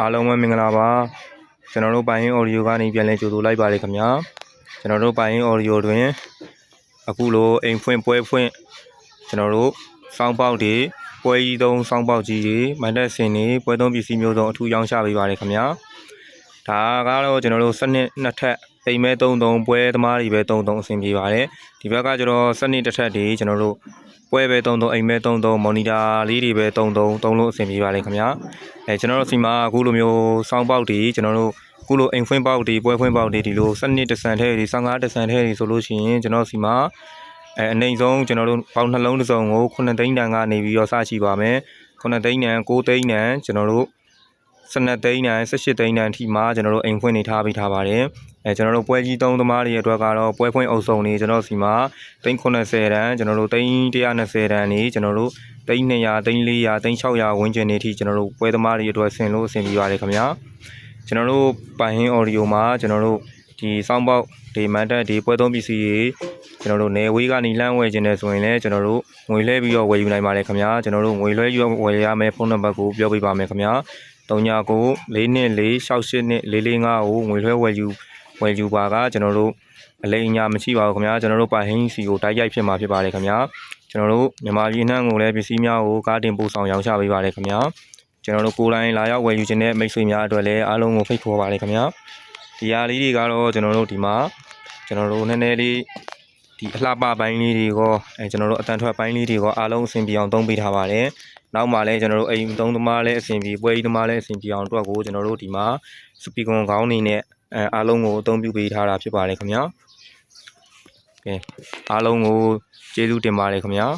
အားလုံးပဲမင်္ဂလာပါကျွန်တော်တို့ပိုင်ရင် audio ကနေပြန်လည်ကြိုဆိုလိုက်ပါတယ်ခင်ဗျာကျွန်တော်တို့ပိုင်ရင် audio တွင်အခုလိုအိမ်ဖွင့်ပွဲဖွင့်ကျွန်တော်တို့စောင်းပေါက်တွေပွဲကြီးသုံးစောင်းပေါက်ကြီးတွေမန်တက်စင်တွေပွဲသုံးပစ္စည်းမျိုးစုံအထူးရောင်းချပေးပါတယ်ခင်ဗျာ ဒါကတော့ကျွန်တော်တို့စနစ်နှစ်ထပ်အိမ်မဲ33ပွဲသမားတွေပဲ33အဆင်ပြေပါတယ်ဒီဘက်ကကျွန်တော်စနစ်တစ်ထပ်တွေကျွန်တော်တို့ပွဲပဲ33အိမ်မဲ33မော်နီတာလေးတွေပဲ33သုံးလို့အဆင်ပြေပါလေခင်ဗျာအဲကျွန်တော်တို့စီမှာအခုလိုမျိုးစောင်းပေါက်တွေကျွန်တော်တို့အခုလိုအိမ်ဖွင့်ပေါက်တွေပွဲဖွင့်ပေါက်တွေဒီလိုစနစ်တစ်ဆန်ထဲတွေ15တစ်ဆန်ထဲတွေဆိုလို့ရှိရင်ကျွန်တော်စီမှာအဲအနိုင်ဆုံးကျွန်တော်တို့ပေါက်နှလုံးတစ်စုံကို9သိန်းတန်ကနေပြီးတော့စရှိပါမယ်9သိန်းတန်9သိန်းတန်ကျွန်တော်တို့ 12သိန်းတန်18သိန်းတန်အထိမှကျွန်တော်တို့အိမ်ဖွင့်နေထားပေးထားပါတယ်အဲကျွန်တော်တို့ပွဲကြီးသုံးသမားတွေအတွက်ကတော့ပွဲဖွင့်အုပ်စုံနေကျွန်တော်စီမှာသိန်း80တန်းကျွန်တော်တို့သိန်း120တန်းနေကျွန်တော်တို့သိန်း200သိန်း400သိန်း600ဝန်းကျင်နေထိကျွန်တော်တို့ပွဲသမားတွေအတွက်ဆင်လို့အဆင်ပြေပါတယ်ခင်ဗျာကျွန်တော်တို့ပိုင်ဟင်း audio မှာကျွန်တော်တို့ဒီစောင်းပေါက်ဒီမန်တက်ဒီပွဲသုံးပစ္စည်းတွေကျွန်တော်တို့နေဝေးကနေလမ်းဝယ်ခြင်းနဲ့ဆိုရင်လည်းကျွန်တော်တို့ငွေလဲပြီးတော့ဝယ်ယူနိုင်ပါတယ်ခင်ဗျာကျွန်တော်တို့ငွေလွှဲယူဝယ်ရမယ့်ဖုန်းနံပါတ်ကိုပြောပြပါမယ်ခင်ဗျာ 39 4 4 68 445ကိုငွေလွှဲဝယ်ယူဝယ်ယူပါကကျွန်တော်တို့အလိမ်အညာမရှိပါဘူးခင်ဗျာကျွန်တော်တို့ပိုင်ဟင်းစီကိုတိုက်ရိုက်ဖြစ်မှာဖြစ်ပါတယ်ခင်ဗျာကျွန်တော်တို့မြန်မာပြည်နှံ့ကိုလည်းပစ္စည်းများကိုကားတင်ပို့ဆောင်ရောင်းချပေးပါတယ်ခင်ဗျာကျွန်တော်တို့ကိုယ်တိုင်လာရောက်ဝယ်ယူခြင်းတဲ့မိတ်ဆွေများအတွက်လည်းအားလုံးကိုဖိတ်ခေါ်ပါတယ်ခင်ဗျာဒီဟာလေးတွေကတော့ကျွန်တော်တို့ဒီမှာကျွန်တော်တို့နည်းနည်းလေး ဒီအလှပပိုင်းလေးတွေရောအဲကျွန်တော်တို့အတန်ထွက်ပိုင်းလေးတွေရောအားလုံးအဆင်ပြေအောင်သုံးပေးထားပါတယ်နောက်မှလည်းကျွန်တော်တို့အိမ်သုံးသမားလည်းအဆင်ပြေပွဲကြီးသမားလည်းအဆင်ပြေအောင်အတွက်ကိုကျွန်တော်တို့ဒီမှာစပီကွန်ခေါင်းနေနဲ့အဲအားလုံးကိုအသုံးပြုပေးထားတာဖြစ်ပါတယ်ခင်ဗျာကဲအားလုံးကိုကျေးဇူးတင်ပါတယ်ခင်ဗျာ